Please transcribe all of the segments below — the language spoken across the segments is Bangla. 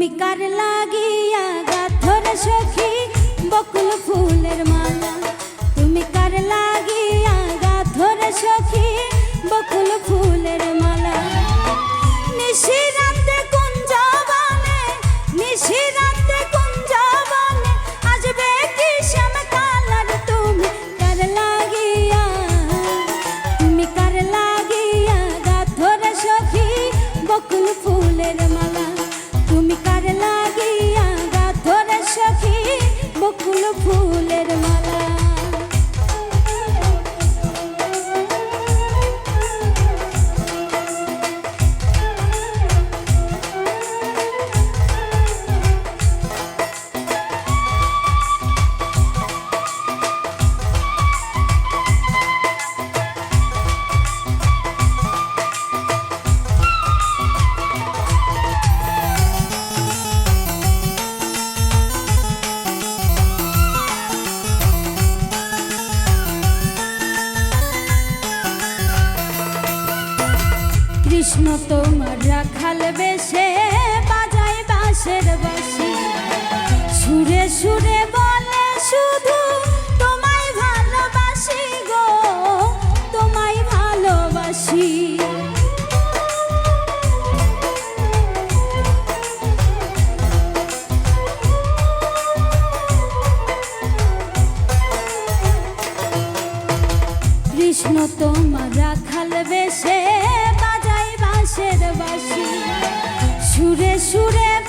তুমি কার লাগিয়া গাথর সখী? বকুল ফুলের কৃষ্ণ তোমার রাখাল বেশে, বাজায় বাঁশের বাঁশি। সুরে সুরে বলে শুধু, তোমায় ভালোবাসি গো, তোমায় ভালোবাসি। কৃষ্ণ তোমার রাখাল বেশে বাজাই বাসি সুরে সুরে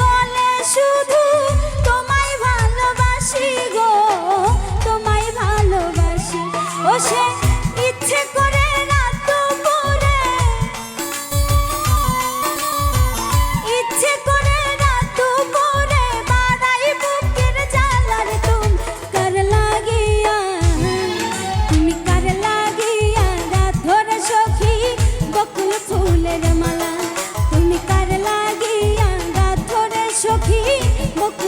সখী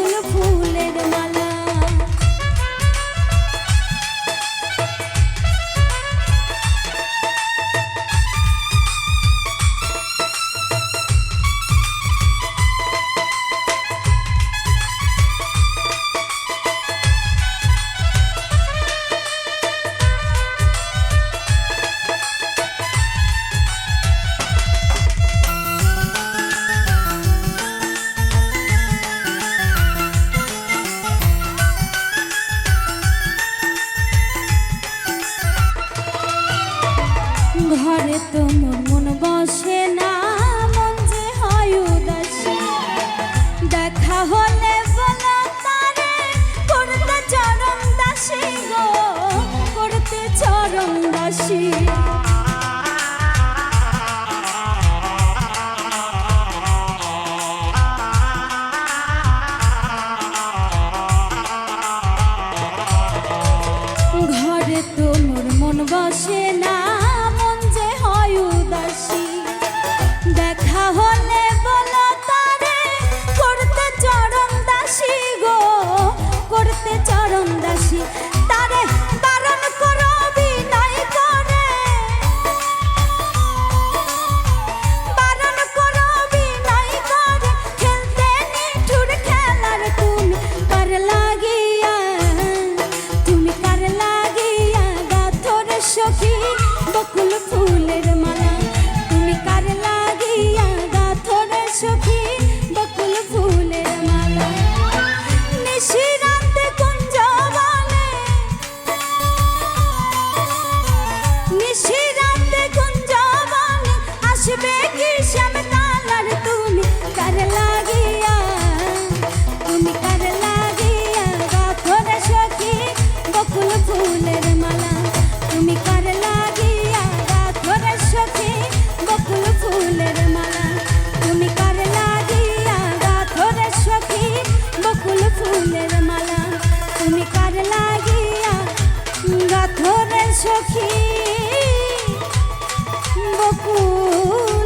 ঘরে তো মোর মন বসে না, মন যে হয় উদাসী। দেখা হলে করতে চরম দাসী গো, করতে চরম দাসী। ধরে সখী বকুল